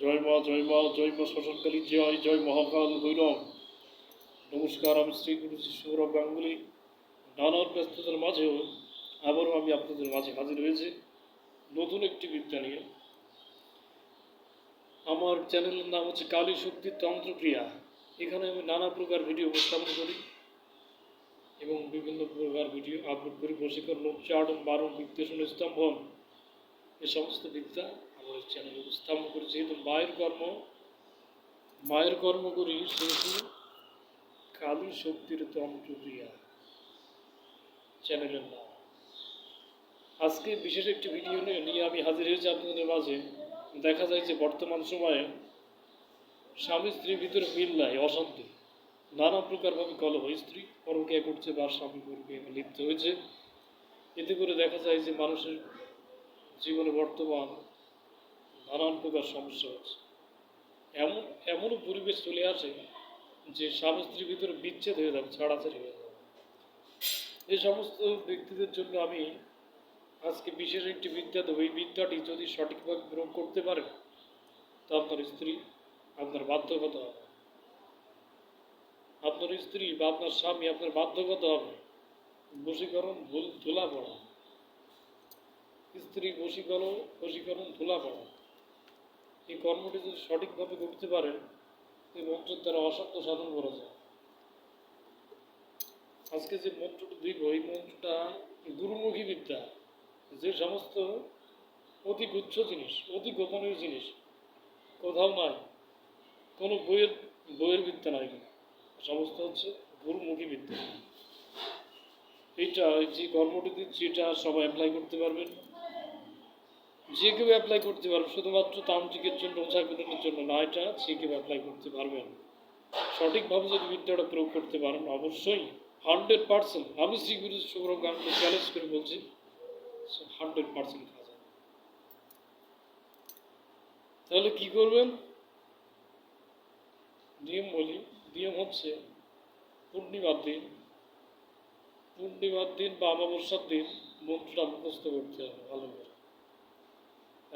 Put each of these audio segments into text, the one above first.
জয় মা জয় মা জয় মা শ্মশানকালী জয় জয় মহাকাল ভৈরব। নমস্কার, আমি শ্রী গুরু শ্রী সৌরভ গাঙ্গুলি। নানান ব্যস্ততার মাঝেও আবারও আমি আপনাদের মাঝে হাজির হয়েছি নতুন একটি বিদ্যা নিয়ে। আমার চ্যানেলের নাম হচ্ছে কালী শক্তি তন্ত্রক্রিয়া। এখানে আমি নানা প্রকার ভিডিও উপস্থাপন করি এবং বিভিন্ন প্রকার ভিডিও আপলোড করি। বশীকরণ চাটন বারণ, বিদ্বেষণ, স্তম্ভন, এ সমস্ত বিদ্যা আমার চ্যানেলে উপস্থাপন করি যেহেতু মায়ের কর্ম মায়ের কর্ম করি সেহেতু কালী শক্তির তন্ত্রক্রিয়া। চ্যানেলের নাম। আজকে বিশেষ একটি ভিডিও নিয়ে আমি হাজির হয়েছি আপনাদের মাঝে। দেখা যায় যে বর্তমান সময়ে স্বামী স্ত্রীর ভিতরে মিল নাই, অশান্তি। নানা প্রকারভাবে কলহ, স্ত্রী পরকিয়া করছে বা স্বামী পরকিয়া লিপ্ত হয়েছে। এতে করে দেখা যায় যে মানুষের জীবনে বর্তমান নানান প্রকার সমস্যা হচ্ছে। এমন, এমনও পরিবেশ চলে আসে যে স্বামী স্ত্রীর ভিতরে বিচ্ছেদ হয়ে যাবে, ছাড়াছাড়ি হয়ে যাবে। এই সমস্ত ব্যক্তিদের জন্য আমি আজকে বিশেষ একটি বিদ্যা দেবো। এই বিদ্যাটি যদি সঠিকভাবে প্রয়োগ করতে পারেন, তো আপনার স্ত্রী আপনার বাধ্যগত হবে। আপনার স্ত্রী বা আপনার স্বামী আপনার বাধ্যগত হবে। বশীকরণ, ভুল ধুলা পড়া স্ত্রী বশীকরণ বশীকরণ ধুলা পড়া এই কর্মটি যদি সঠিকভাবে করতে পারেন, এই মন্ত্রের দ্বারা অসত্য সাধন করা যায়। আজকে যে মন্ত্রটি দিব, এই মন্ত্রটা গুরুমুখী বিদ্যা। যে সমস্ত অতি গুচ্ছ জিনিস, অতি গোপনীয় জিনিস, কোথাও নাই, কোনো বইয়ের বইয়ের বিদ্যা নাই সমস্ত হচ্ছে গুরুমুখী বিদ্যা। এইটা, যে কর্মটি দিচ্ছি, এটা সবাই অ্যাপ্লাই করতে পারবেন। যে কেউ অ্যাপ্লাই করতে পারবে, শুধুমাত্র তান্ত্রিকের জন্য ওঝাগুলোর জন্য না, এটা যে কেউ অ্যাপ্লাই করতে পারবেন। সঠিকভাবে যদি বিদ্যাটা প্রয়োগ করতে পারেন, অবশ্যই হান্ড্রেড পার্সেন্ট আমি শ্রী গুরু সৌরভ গানকে চ্যালেঞ্জ করে বলছি হান্ড্রেড পার্সেন্ট কাজ তাহলে কি করবেন? নিয়ম বলি, নিয়ম হচ্ছে পূর্ণিমার দিন পূর্ণিমার দিন বা অমাবস্যার দিন মন্ত্রটা মুখস্থ করতে হবে ভালো করে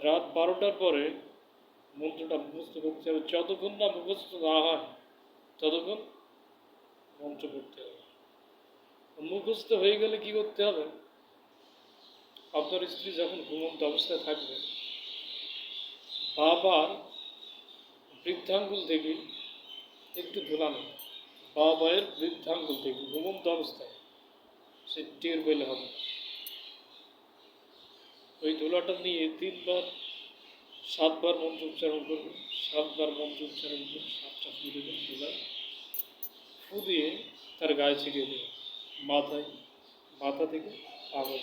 রাত বারোটার পরে মন্ত্রটা মুখস্থ করতে হবে যতক্ষণ না মুখস্থ না হয়, ততক্ষণ মন্ত্র করতে হবে। মুখস্থ হয়ে গেলে কি করতে হবে? আপনার স্ত্রী যখন ঘুমন্ত অবস্থায় থাকবে, বাবার বৃদ্ধাঙ্গুল থেকে একটু ধুলানো বাবার বৃদ্ধাঙ্গুল থেকে ঘুমন্ত অবস্থায় সে টের পেলে হবে। ওই ধুলাটা নিয়ে তিনবার, সাতবার মন্ত্র উচ্চারণ করবে, সাতবার মন্ত্র উচ্চারণ করে সাতটা ফু দেবে ধুলা ফু দিয়ে তার গায়ে ছিটিয়ে দেবে মাথায়, মাথা থেকে পাগল,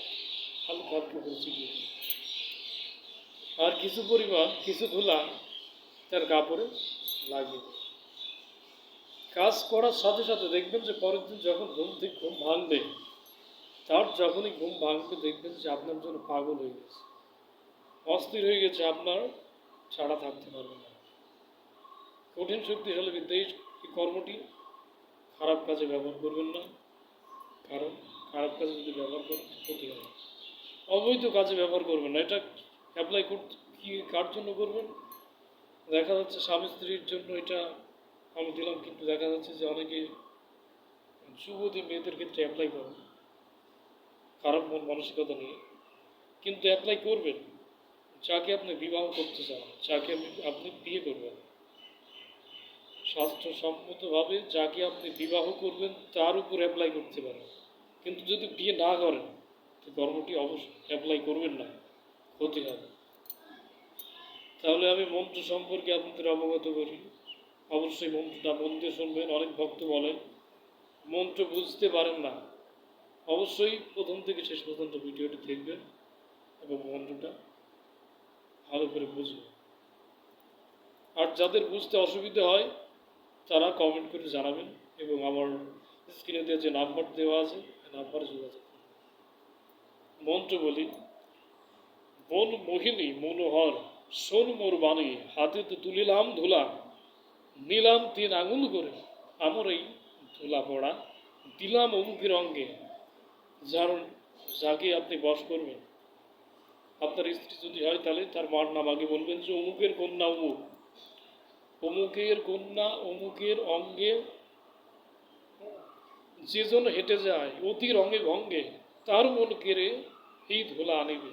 হালকা হালকা করে ছিটিয়ে দেবে আর কিছু পরিমাণ, কিছু ধুলা তার কাপড়ে লাগিয়ে দেবে কাজ করার সাথে সাথে দেখবেন যে পরের দিন যখন ঘুম থেকে ঘুম ভাঙবে তার যখনই ঘুম ভাঙবে দেখবেন যে আপনার জন্য পাগল হয়ে গেছে। অস্থির হয়ে গেছে, আপনার ছাড়া থাকতে পারবে না। কঠিন শক্তিশালী বিদ্যা এই কর্মটি খারাপ কাজে ব্যবহার করবেন না। কারণ খারাপ কাজে যদি ব্যবহার করেন, ক্ষতি হবে। অবৈধ কাজে ব্যবহার করবেন না। এটা অ্যাপ্লাই করতে কি, কার জন্য করবেন? দেখা যাচ্ছে স্বামী স্ত্রীর জন্য এটা আমি দিলাম, কিন্তু দেখা যাচ্ছে যে অনেকে যুবতী মেয়েদের ক্ষেত্রে অ্যাপ্লাই করেন খারাপ মন, মানসিকতা নিয়ে। কিন্তু অ্যাপ্লাই করবেন। যাকে আপনি বিবাহ করতে চান, যাকে আপনি আপনি বিয়ে করবেন। স্বাস্থ্যসম্মতভাবে যাকে আপনি বিবাহ করবেন, তার উপর অ্যাপ্লাই করতে পারেন। কিন্তু যদি বিয়ে না করেন, তো কর্মটি অবশ্যই অ্যাপ্লাই করবেন না। ক্ষতি হবে। তাহলে আমি মন্ত্র সম্পর্কে আপনাদের অবগত করি। অবশ্যই মন্ত্রটা মন শুনবেন, অনেক ভক্ত বলেন। মন্ত্র বুঝতে পারেন না। অবশ্যই প্রথম থেকে শেষ পর্যন্ত ভিডিওটি দেখবেন এবং মন্ত্রটা ভালো করে বুঝবেন আর যাদের বুঝতে অসুবিধা হয়, তারা কমেন্ট করে জানাবেন এবং আমার স্ক্রিনে দেওয়া যে নাম্বার দেওয়া আছে নাম্বারে যোগাযোগ মন্ত্র বলি মন মোহিনী, মনোহর, শোন মোর বাণী, হাতে তো তুলিলাম ধুলা, নিলাম তিন আঙুল করে, আমার এই ধুলা পড়া, দিলাম অমুকের অঙ্গে যার যাকে আপনি বশ করবেন, আপনার স্ত্রী যদি হয় তাহলে তার মার নাম আগে বলবেন যে অমুকের কন্যা অমুক। অমুকের কন্যা অমুকের অঙ্গে যেজন হেঁটে যায়, অতি রঙে ভঙ্গে, তার মন কেড়ে এই ধোলা আনিবে।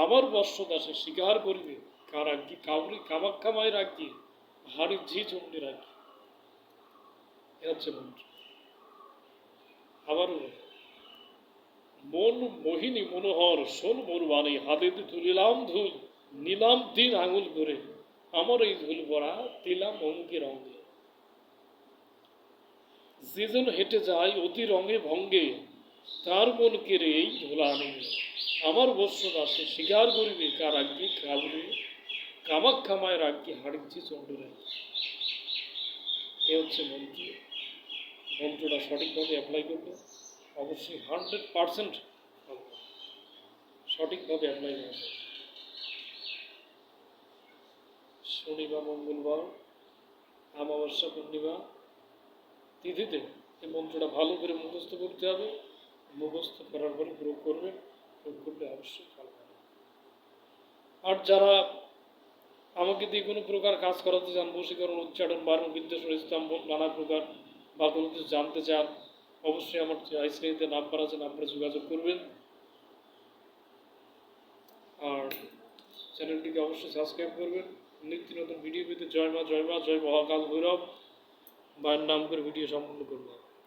আমার বর্ষদাসে স্বীকার করিবে। কার কারাগ্নি কাউরি কামাক্ষামায় রাখি? হাড়ি ঝি চণ্ডী রাখি। হচ্ছে মন্ত্র। আবারও মন মোহিনী মনোহর শোন মোর বাণী, হাতে তুলিলাম ধুল, নিলাম তিন আঙুল করে, আমার এই ধুল ভরা দিলাম অঙ্গে যেজন হেঁটে যায় অতি রঙে ভঙ্গে, তার মন কেড়ে এই ধুলা আনিবে আমার বস্ত্র দাসে স্বীকার করিবে কার আজ্ঞে কাবরে কামাক্ষামায় রাজ্ঞে হাড়িচ্ছে চন্ডরে এ হচ্ছে মন্ত্র। মন্ত্রটা সঠিকভাবে অ্যাপ্লাই করবে। অবশ্যই হান্ড্রেড পারসেন্ট সঠিকভাবে অ্যাপ্লাই করবে শনিবার, মঙ্গলবার, অমাবস্যা, পূর্ণিমা, তিথিতে এই মন্ত্রটা ভালো করে মুখস্থ করতে হবে। মুখস্থ করার পরে প্রয়োগ করবে, প্রয়োগ করলে অবশ্যই ভালো হবে আর যারা আমাকে দিয়ে কোনো প্রকার কাজ করাতে চান, বশীকরণ, উচ্চারণ, বারণ, বিদ্বেষণ, স্তম্ভ, নানা প্রকার বা কোনো কিছু জানতে চান অবশ্যই আমার আই শ্রেণীতে নাম্বার আছে, নাম্বারে যোগাযোগ করবেন। আর চ্যানেলটিকে অবশ্যই সাবস্ক্রাইব করবেন। নিত্য নতুন ভিডিও পেতে জয় মা জয় মা, জয় মহাকাল ভৈরব। মায়ের নাম করে ভিডিও সম্পন্ন করবেন